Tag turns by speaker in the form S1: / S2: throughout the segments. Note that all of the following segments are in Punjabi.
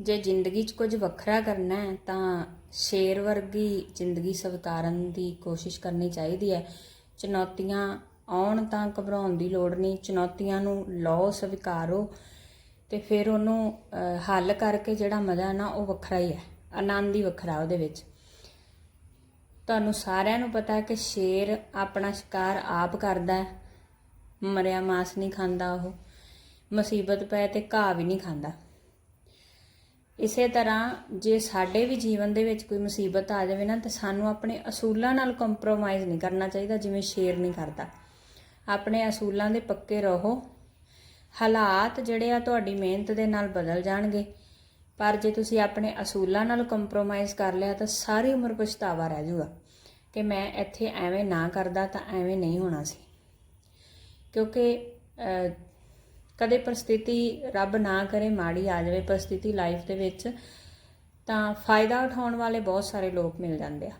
S1: ਜੇ ਜ਼ਿੰਦਗੀ 'ਚ ਕੁਝ ਵੱਖਰਾ ਕਰਨਾ ਹੈ, ਤਾਂ ਸ਼ੇਰ ਵਰਗੀ ਜ਼ਿੰਦਗੀ ਸਵੀਕਾਰਨ ਦੀ ਕੋਸ਼ਿਸ਼ ਕਰਨੀ ਚਾਹੀਦੀ ਹੈ। ਚੁਣੌਤੀਆਂ ਆਉਣ ਤਾਂ ਘਬਰਾਉਣ ਦੀ ਲੋੜ ਨਹੀਂ, ਚੁਣੌਤੀਆਂ ਨੂੰ ਲਓ, ਸਵੀਕਾਰੋ ਤੇ ਫਿਰ ਉਹਨੂੰ ਹੱਲ ਕਰਕੇ ਜਿਹੜਾ ਮਜ਼ਾ ਨਾ, ਉਹ ਵੱਖਰਾ ਹੀ ਹੈ। ਆਨੰਦ ਹੀ ਵੱਖਰਾ ਉਹਦੇ ਵਿੱਚ। ਤੁਹਾਨੂੰ ਸਾਰਿਆਂ ਨੂੰ ਪਤਾ ਹੈ ਕਿ ਸ਼ੇਰ ਆਪਣਾ ਸ਼ਿਕਾਰ ਆਪ ਕਰਦਾ ਹੈ। ਮਰਿਆ ਮਾਸ ਨਹੀਂ ਖਾਂਦਾ ਉਹ। ਮੁਸੀਬਤ ਪਏ ਤੇ ਘਾਹ ਵੀ ਨਹੀਂ ਖਾਂਦਾ। ਇਸੇ ਤਰ੍ਹਾਂ ਜੇ ਸਾਡੇ ਵੀ ਜੀਵਨ ਦੇ ਵਿੱਚ ਕੋਈ ਮੁਸੀਬਤ ਆ ਜਾਵੇ ਨਾ, ਤਾਂ ਸਾਨੂੰ ਆਪਣੇ ਅਸੂਲਾਂ ਨਾਲ ਕੰਪਰੋਮਾਈਜ਼ ਨਹੀਂ ਕਰਨਾ ਚਾਹੀਦਾ, ਜਿਵੇਂ ਸ਼ੇਰ ਨਹੀਂ ਕਰਦਾ। ਆਪਣੇ ਅਸੂਲਾਂ ਦੇ ਪੱਕੇ ਰਹੋ। ਹਾਲਾਤ ਜਿਹੜੇ ਆ ਤੁਹਾਡੀ ਮਿਹਨਤ ਦੇ ਨਾਲ ਬਦਲ ਜਾਣਗੇ। ਪਰ ਜੇ ਤੁਸੀਂ ਆਪਣੇ ਅਸੂਲਾਂ ਨਾਲ ਕੰਪਰੋਮਾਈਜ਼ ਕਰ ਲਿਆ, ਤਾਂ ਸਾਰੀ ਉਮਰ ਪਛਤਾਵਾ ਰਹਿ ਜਾਊਗਾ ਕਿ ਮੈਂ ਇੱਥੇ ਐਵੇਂ ਨਾ ਕਰਦਾ ਤਾਂ ਐਵੇਂ ਨਹੀਂ ਹੋਣਾ ਸੀ। ਕਿਉਂਕਿ ਕਦੇ ਪਰਿਸਥਿਤੀ ਰੱਬ ਨਾ ਕਰੇ, ਮਾੜੀ ਆ ਜਾਵੇ ਪਰਿਸਥਿਤੀ ਲਾਈਫ ਦੇ ਵਿੱਚ, ਤਾਂ ਫਾਇਦਾ ਉਠਾਉਣ ਵਾਲੇ ਬਹੁਤ ਸਾਰੇ ਲੋਕ ਮਿਲ ਜਾਂਦੇ ਆ।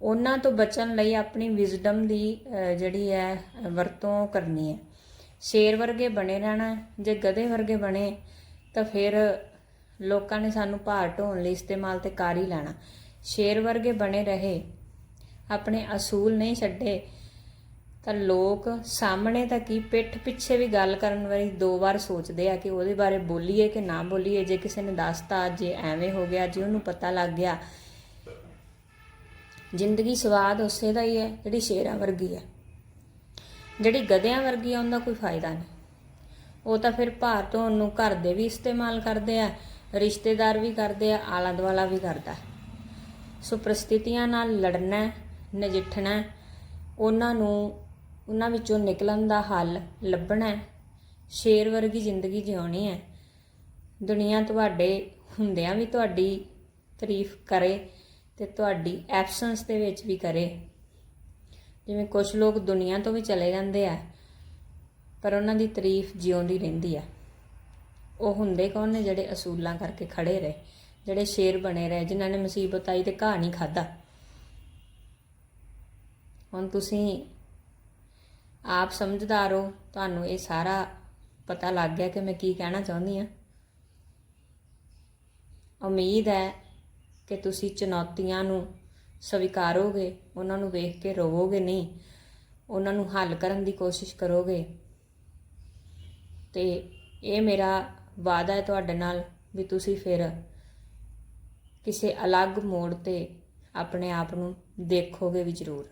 S1: ਉਹਨਾਂ ਤੋਂ ਬਚਣ ਲਈ ਆਪਣੀ ਵਿਜ਼ਡਮ ਦੀ ਜਿਹੜੀ ਹੈ, ਵਰਤੋਂ ਕਰਨੀ ਹੈ। ਸ਼ੇਰ ਵਰਗੇ ਬਣੇ ਰਹਿਣਾ ਜੇ ਗਧੇ ਵਰਗੇ ਬਣੇ, ਤਾਂ ਫਿਰ ਲੋਕਾਂ ਨੇ ਸਾਨੂੰ ਭਾਰ ਢੋਣ ਲਈ ਇਸਤੇਮਾਲ ਤੇ ਕਰ ਹੀ ਲੈਣਾ। ਸ਼ੇਰ ਵਰਗੇ ਬਣੇ ਰਹੇ, ਆਪਣੇ ਅਸੂਲ ਨਹੀਂ ਛੱਡੇ ਤਾਂ ਲੋਕ ਸਾਹਮਣੇ ਤਾਂ ਕੀ ਪਿੱਠ ਪਿੱਛੇ ਵੀ ਗੱਲ ਕਰਨ ਵਾਰੀ ਦੋ ਵਾਰ ਸੋਚਦੇ ਆ ਕਿ ਉਹਦੇ ਬਾਰੇ ਬੋਲੀਏ ਕਿ ਨਾ ਬੋਲੀਏ, ਜੇ ਕਿਸੇ ਨੇ ਦੱਸਤਾ ਜੇ ਐਵੇਂ ਹੋ ਗਿਆ ਜੇ ਉਹਨੂੰ ਪਤਾ ਲੱਗ ਗਿਆ। ਜ਼ਿੰਦਗੀ ਸਵਾਦ ਉਸੇ ਦਾ ਹੀ ਹੈ, ਜਿਹੜੀ ਸ਼ੇਰਾਂ ਵਰਗੀ ਹੈ। ਜਿਹੜੀ ਗਧਿਆਂ ਵਰਗੀ ਆ, ਉਹਦਾ ਕੋਈ ਫਾਇਦਾ ਨਹੀਂ। ਉਹ ਤਾਂ ਫਿਰ ਭਾਰ ਤੋਂ ਨੂੰ ਘਰ ਦੇ ਵੀ ਇਸਤੇਮਾਲ ਕਰਦੇ ਆ, ਰਿਸ਼ਤੇਦਾਰ ਵੀ ਕਰਦੇ ਆ ਆਲਾ ਦੁਆਲਾ ਵੀ ਕਰਦਾ ਸੋ ਪ੍ਰਸਥਿਤੀਆਂ ਨਾਲ ਲੜਨਾ ਨਜਿੱਠਣਾ ਉਹਨਾਂ ਨੂੰ ਉਹਨਾਂ ਵਿੱਚੋਂ ਨਿਕਲਣ ਦਾ ਹੱਲ ਲੱਭਣਾ ਹੈ। ਸ਼ੇਰ ਵਰਗੀ ਜ਼ਿੰਦਗੀ ਜਿਉਣੀ ਹੈ। ਦੁਨੀਆ ਤੁਹਾਡੇ ਹੁੰਦਿਆਂ ਵੀ ਤੁਹਾਡੀ ਤਾਰੀਫ ਕਰੇ ਤੇ ਤੁਹਾਡੀ ਐਬਸੈਂਸ ਦੇ ਵਿੱਚ ਵੀ ਕਰੇ। ਜਿਵੇਂ ਕੁਝ ਲੋਕ ਦੁਨੀਆ ਤੋਂ ਵੀ ਚਲੇ ਜਾਂਦੇ ਆ, ਪਰ ਉਹਨਾਂ ਦੀ ਤਾਰੀਫ ਜਿਉਂਦੀ ਰਹਿੰਦੀ ਆ। ਉਹ ਹੁੰਦੇ ਕੌਣ ਨੇ ਜਿਹੜੇ ਅਸੂਲਾਂ ਕਰਕੇ ਖੜੇ ਰਹੇ, ਜਿਹੜੇ ਸ਼ੇਰ ਬਣੇ ਰਹੇ, ਜਿਨ੍ਹਾਂ ਨੇ ਮੁਸੀਬਤ ਆਈ ਤੇ ਘਾਹ ਨਹੀਂ ਖਾਦਾ ਹੁਣ ਤੁਸੀਂ ਆਪ ਸਮਝਦਾਰ ਹੋ, ਤੁਹਾਨੂੰ ਇਹ ਸਾਰਾ ਪਤਾ ਲੱਗ ਗਿਆ ਕਿ ਮੈਂ ਕੀ ਕਹਿਣਾ ਚਾਹੁੰਦੀ ਆ ਉਮੀਦ ਹੈ ਕਿ ਤੁਸੀਂ ਚੁਣੌਤੀਆਂ ਨੂੰ ਸਵੀਕਾਰੋਗੇ, ਉਹਨਾਂ ਨੂੰ ਵੇਖ ਕੇ ਰੋਵੋਗੇ ਨਹੀਂ, ਉਹਨਾਂ ਨੂੰ ਹੱਲ ਕਰਨ ਦੀ ਕੋਸ਼ਿਸ਼ ਕਰੋਗੇ। ਤੇ ਇਹ ਮੇਰਾ ਵਾਅਦਾ ਹੈ ਤੁਹਾਡੇ ਨਾਲ ਵੀ ਤੁਸੀਂ ਫਿਰ ਕਿਸੇ ਅਲੱਗ ਮੋੜ ਤੇ ਆਪਣੇ ਆਪ ਨੂੰ ਦੇਖੋਗੇ ਵੀ ਜ਼ਰੂਰ।